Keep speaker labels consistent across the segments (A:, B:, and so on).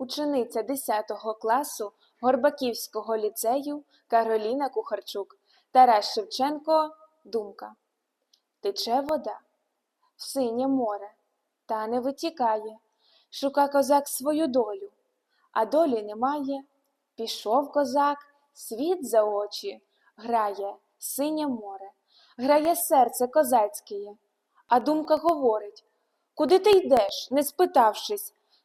A: учениця 10 класу Горбаківського ліцею Кароліна Кухарчук. Тарас Шевченко. Думка. Тече вода в синє море, та не витікає. Шука козак свою долю, а долі немає. Пішов козак, світ за очі, грає синє море, грає серце козацьке, а думка говорить Куди ти йдеш, не спитавшись,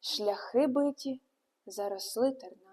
A: шляхи биті, заросли терна.